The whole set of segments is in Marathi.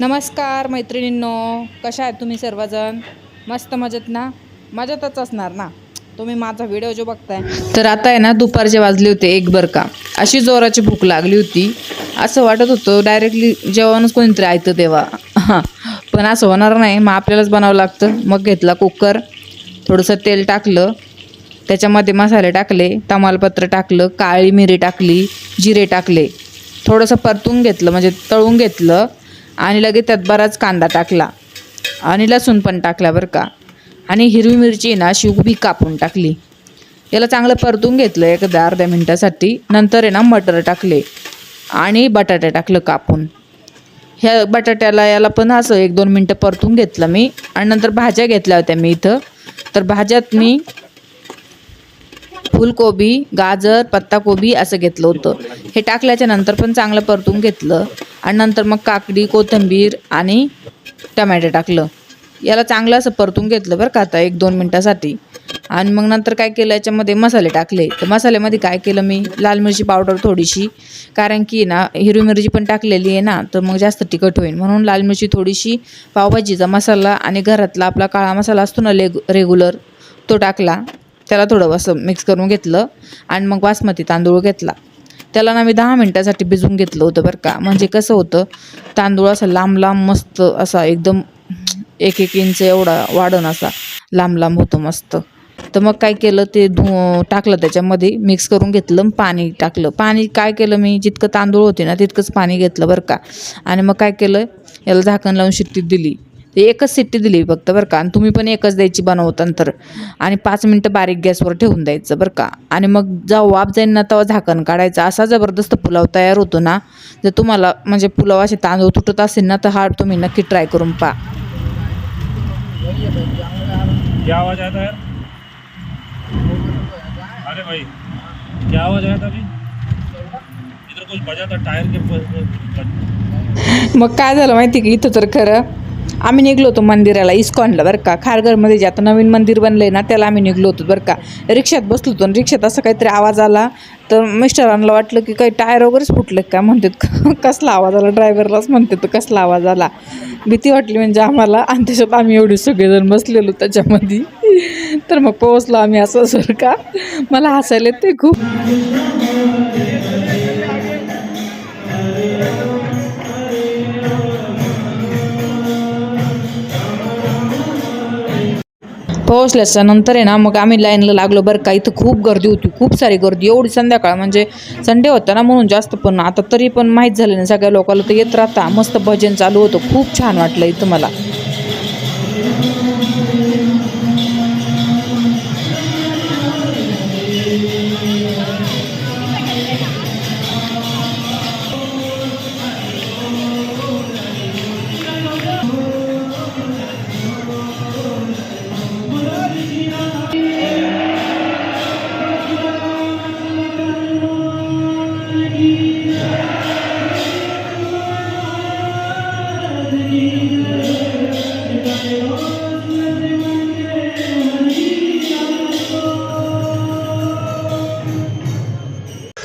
नमस्कार मैत्रिणींनो कशा आहेत तुम्ही सर्वजण? मस्त मजेत ना? मजेतच असणार ना? तुम्ही माझा व्हिडिओ जो बघताय. तर आता आहे ना दुपारचे वाजले होते एक बर का. अशी जोराची भूक लागली होती. असं वाटत होतं डायरेक्टली जेवणच कोणीतरी ऐकतं तेव्हा. हां पण असं होणार नाही मग आपल्यालाच बनावं लागतं. मग घेतला कुकर थोडंसं तेल टाकलं. त्याच्यामध्ये मसाले टाकले तमालपत्र टाकलं काळी मिरी टाकली जिरे टाकले. थोडंसं परतून घेतलं म्हणजे तळून घेतलं. आणि लगेच त्यात बराच कांदा टाकला. आणि लसूण पण टाकला बरं का. आणि हिरवी मिरची आहे ना अशी उभी कापून टाकली. याला चांगलं परतून घेतलं एक दहा अर्ध्या मिनटासाठी. नंतर आहे ना मटर टाकले. आणि बटाटे टाकलं कापून. ह्या बटाट्याला याला पण असं एक दोन मिनटं परतून घेतलं मी. आणि नंतर भाज्या घेतल्या होत्या मी इथं. तर भाज्यात मी फुलकोबी गाजर पत्ताकोबी असं घेतलं होतं. हे टाकल्याच्या नंतर पण चांगलं परतून घेतलं. आणि नंतर मग काकडी कोथिंबीर आणि टमॅटो टाकलं. याला चांगलं असं परतून घेतलं बरं का आता एक दोन मिनटासाठी. आणि मग नंतर काय केलं याच्यामध्ये मसाले टाकले. तर मसाल्यामध्ये काय केलं मी? लाल मिरची पावडर थोडीशी. कारण की ना हिरवी मिरची पण टाकलेली आहे ना तर मग जास्त तिखट होईल. म्हणून लाल मिरची थोडीशी पावभाजीचा मसाला आणि घरातला आपला काळा मसाला असतो ना लेग रेग्युलर तो टाकला. त्याला थोडं असं मिक्स करून घेतलं. आणि मग बासमती तांदूळ घेतला. त्याला ना मी दहा मिनटासाठी भिजवून घेतलं होतं बरं का. म्हणजे कसं होतं तांदूळ असा लांब लांब मस्त असा एकदम एक एक इंच एवढा वाढण असा लांब लांब होतं मस्त. तर मग काय केलं ते धु टाकलं त्याच्यामध्ये मिक्स करून घेतलं पाणी टाकलं. पाणी काय केलं मी जितकं तांदूळ होते ना तितकंच पाणी घेतलं बरं का. आणि मग काय केलं याला झाकण लावून शिट्टी दिली. ते एकच शिट्टी दिली फक्त बरं का. आणि तुम्ही पण एकच द्यायची बनवताना तर आणि पाच मिनटं बारीक गॅसवर ठेवून द्यायचं बरं का. आणि मग जेव्हा वाफ जाईन ना तेव्हा झाकण काढायचं. असा जबरदस्त पुलाव तयार होतो ना जर तुम्हाला म्हणजे पुलाव असे तांदूळ तुटत असेल ना तर हा तुम्ही नक्की ट्राय करून पहा. क्या आवाज आया था यार? अरे भाई क्या आवाज आया था अभी? इधर कुछ बजा था टायर के प- मग काय झालं माहिती की? इथं तर खरं आम्ही निघलो होतो मंदिराला इस्कॉनला बरं का. खारघरमध्ये जे आता नवीन मंदिर बनलं आहे ना त्याला आम्ही निघलो होतो बरं का. रिक्षात बसलो होतो आणि रिक्षात असं काहीतरी आवाज आला. तर मिस्टरांना वाटलं की काही टायर वगैरेच फुटलं का? म्हणतात कसला आवाज आला? ड्रायव्हरलाच म्हणते तर कसला आवाज आला? भीती वाटली म्हणजे आम्हाला. आणि त्याच्यात आम्ही एवढे सगळेजण बसलेलो त्याच्यामध्ये. तर मग पोहोचलो आम्ही असं सर का? मला हसायला ते खूप. पोहोचल्याच्या नंतर आहे ना मग आम्ही लाईनला लागलो बरं का इथं खूप गर्दी होती खूप सारी गर्दी एवढी संध्याकाळ म्हणजे संडे होता ना म्हणून जास्त पण आता तरी पण माहीत झालं ना सगळ्या लोकांना तर येत राहता मस्त भजन चालू होतं खूप छान वाटलं इथं मला.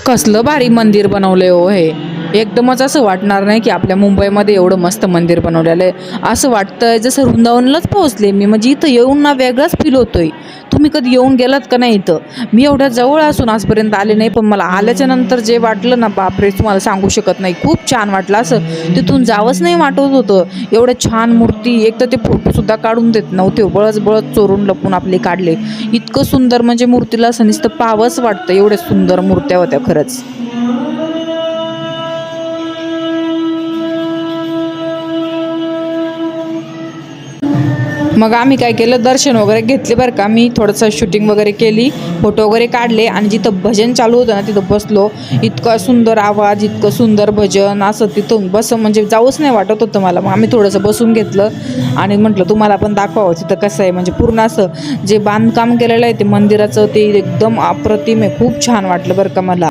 कसलं भारी मंदिर बनवलं हो हे. एकदमच असं वाटणार नाही की आपल्या मुंबईमध्ये एवढं मस्त मंदिर बनवलेलं आहे. असं वाटतंय जसं वृंदावनलाच पोहोचले मी. म्हणजे इथं येऊन ना वेगळाच फील होतोय. तुम्ही कधी येऊन गेलात का नाही इथं? मी एवढ्या जवळ असून आजपर्यंत आले नाही पण मला आल्याच्यानंतर जे वाटलं ना बापरे तुम्हाला सांगू शकत नाही. खूप छान वाटलं. असं तिथून जावंच नाही वाटत होतं. एवढ्या छान मूर्ती एक तर ते फोटोसुद्धा काढून देत नव्हते. बळच बळच चोरून लपून आपले काढले. इतकं सुंदर म्हणजे मूर्तीला असं नुसतं पावंच वाटतं. एवढ्या सुंदर मूर्त्या होत्या खरंच. मग आम्ही काय केलं दर्शन वगैरे घेतले बरं का. मी थोडंसं शूटिंग वगैरे केली फोटो वगैरे काढले आणि जिथं भजन चालू होतं ना तिथं बसलो. इतका सुंदर आवाज इतकं सुंदर भजन असं तिथून बस म्हणजे जाऊच नाही वाटत होतं मला. मग आम्ही थोडंसं बसून घेतलं आणि म्हटलं तुम्हाला पण दाखवावं तिथं कसं आहे. म्हणजे पूर्ण असं जे बांधकाम केलेलं आहे ते मंदिराचं ते एकदम अप्रतिम आहे. खूप छान वाटलं बरं का मला.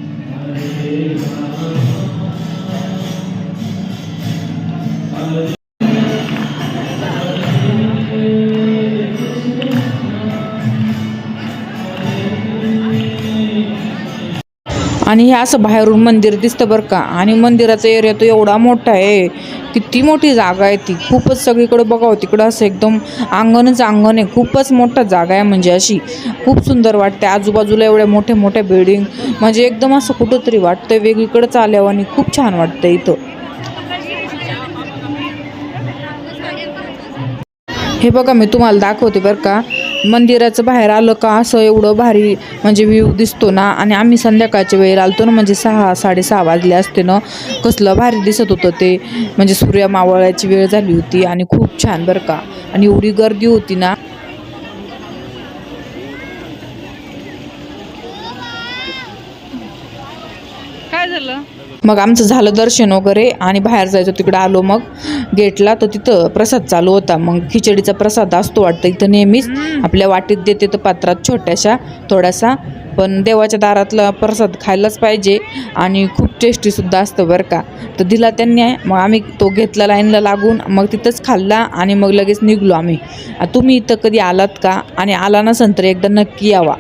आणि हे असं बाहेरून मंदिर दिसतं बरं का. आणि मंदिराचा एरिया तो एवढा मोठा आहे. किती मोठी जागा आहे ती. खूपच सगळीकडे बघावं तिकडं असं एकदम अंगणच अंगण आहे. खूपच मोठा जागा आहे म्हणजे अशी. खूप सुंदर वाटते आजूबाजूला एवढ्या मोठ्या मोठ्या बिल्डिंग म्हणजे एकदम असं कुठंतरी वाटतंय वेगळीकडंच आल्यावर आणि खूप छान वाटतं इथं. हे बघा मी तुम्हाला दाखवते बरं का. मंदिराचं बाहेर आलं का असं एवढं भारी म्हणजे व्ह्यू दिसतो ना. आणि आम्ही संध्याकाळच्या वेळेला आलतो ना म्हणजे सहा साडेसहा वाजले असते ना. कसलं भारी दिसत होतं ते. म्हणजे सूर्य मावळायची वेळ झाली होती आणि खूप छान बरं का. आणि एवढी गर्दी होती ना. मग आमचं झालं दर्शन वगैरे आणि बाहेर जायचं तिकडं आलो मग गेटला. तर तिथं प्रसाद चालू होता. मग खिचडीचा प्रसाद असतो वाटतं. इथं नेहमीच आपल्या वाटीत देते तर पात्रात छोट्याशा थोडासा. पण देवाच्या दारातला प्रसाद खायलाच पाहिजे आणि खूप टेस्टीसुद्धा असतं बरं का. तर दिला त्यांनी. मग आम्ही तो घेतला लाईनला लागून मग तिथंच खाल्ला आणि मग लगेच निघलो आम्ही. तुम्ही इथं कधी आलात का? आणि आला नसेल तर एकदा नक्की यावा.